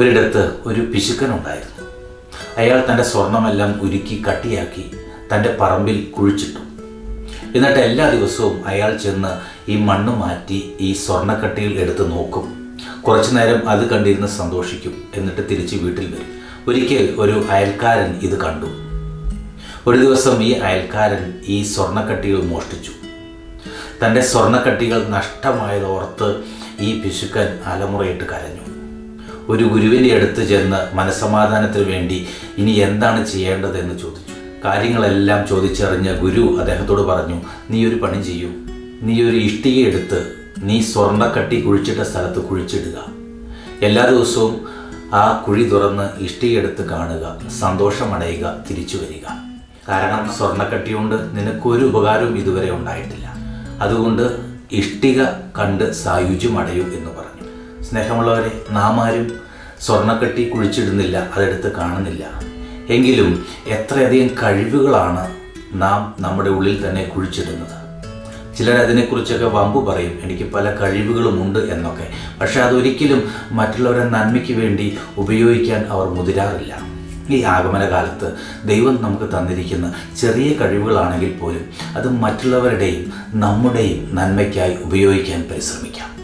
ഒരിടത്ത് ഒരു പിശുക്കനുണ്ടായിരുന്നു. അയാൾ തന്റെ സ്വർണമെല്ലാം ഉരുക്കി കട്ടിയാക്കി തന്റെ പറമ്പിൽ കുഴിച്ചിട്ടു. എന്നിട്ട് എല്ലാ ദിവസവും അയാൾ ചെന്ന് ഈ മണ്ണ് മാറ്റി ഈ സ്വർണക്കട്ടിയിൽ എടുത്ത് നോക്കും. കുറച്ചു നേരം അത് കണ്ടിരുന്ന് സന്തോഷിക്കും എന്നിട്ട് തിരിച്ച് വീട്ടിൽ വരും. ഒരിക്കൽ ഒരു അയൽക്കാരൻ ഇത് കണ്ടു. ഒരു ദിവസം ഈ അയൽക്കാരൻ ഈ സ്വർണക്കട്ടികൾ മോഷ്ടിച്ചു. തന്റെ സ്വർണക്കട്ടികൾ നഷ്ടമായതോർത്ത് ഈ പിശുക്കൻ അലമുറയിട്ട് കരഞ്ഞു. ഒരു ഗുരുവിന്റെ അടുത്ത് ചെന്ന് മനസമാധാനത്തിന് വേണ്ടി ഇനി എന്താണ് ചെയ്യേണ്ടതെന്ന് ചോദിച്ചു. കാര്യങ്ങളെല്ലാം ചോദിച്ചറിഞ്ഞ ഗുരു അദ്ദേഹത്തോട് പറഞ്ഞു നീ ഒരു പണി ചെയ്യൂ. നീ ഒരു ഇഷ്ടിക എടുത്ത് നീ സ്വർണക്കട്ടി കുഴിച്ചിട്ട സ്ഥലത്ത് കുഴിച്ചിടുക. എല്ലാ ദിവസവും ആ കുഴി തുറന്ന് ഇഷ്ടിയെടുത്ത് കാണുക സന്തോഷമടയുക തിരിച്ചു വരിക. കാരണം സ്വർണക്കട്ടി കൊണ്ട് നിനക്കൊരു ഉപകാരവും ഇതുവരെ ഉണ്ടായിട്ടില്ല. അതുകൊണ്ട് ഇഷ്ടിക കണ്ട് സായുജ്യം അടയൂ എന്ന് പറഞ്ഞു. സ്നേഹമുള്ളവരെ നാം ആരും സ്വർണക്കട്ടി കുഴിച്ചിടുന്നില്ല അതെടുത്ത് കാണുന്നില്ല. എങ്കിലും എത്രയധികം കഴിവുകളാണ് നാം നമ്മുടെ ഉള്ളിൽ തന്നെ കുഴിച്ചിടുന്നത്. ചിലർ അതിനെക്കുറിച്ചൊക്കെ വമ്പ് പറയും എനിക്ക് പല കഴിവുകളുമുണ്ട് എന്നൊക്കെ. പക്ഷെ അതൊരിക്കലും മറ്റുള്ളവരെ നന്മയ്ക്ക് വേണ്ടി ഉപയോഗിക്കാൻ അവർ മുതിരാറില്ല. ഈ ആഗമന കാലത്ത് ദൈവം നമുക്ക് തന്നിരിക്കുന്ന ചെറിയ കഴിവുകളാണെങ്കിൽ പോലും അത് മറ്റുള്ളവരുടെയും നമ്മുടെയും നന്മയ്ക്കായി ഉപയോഗിക്കാൻ പരിശ്രമിക്കാം.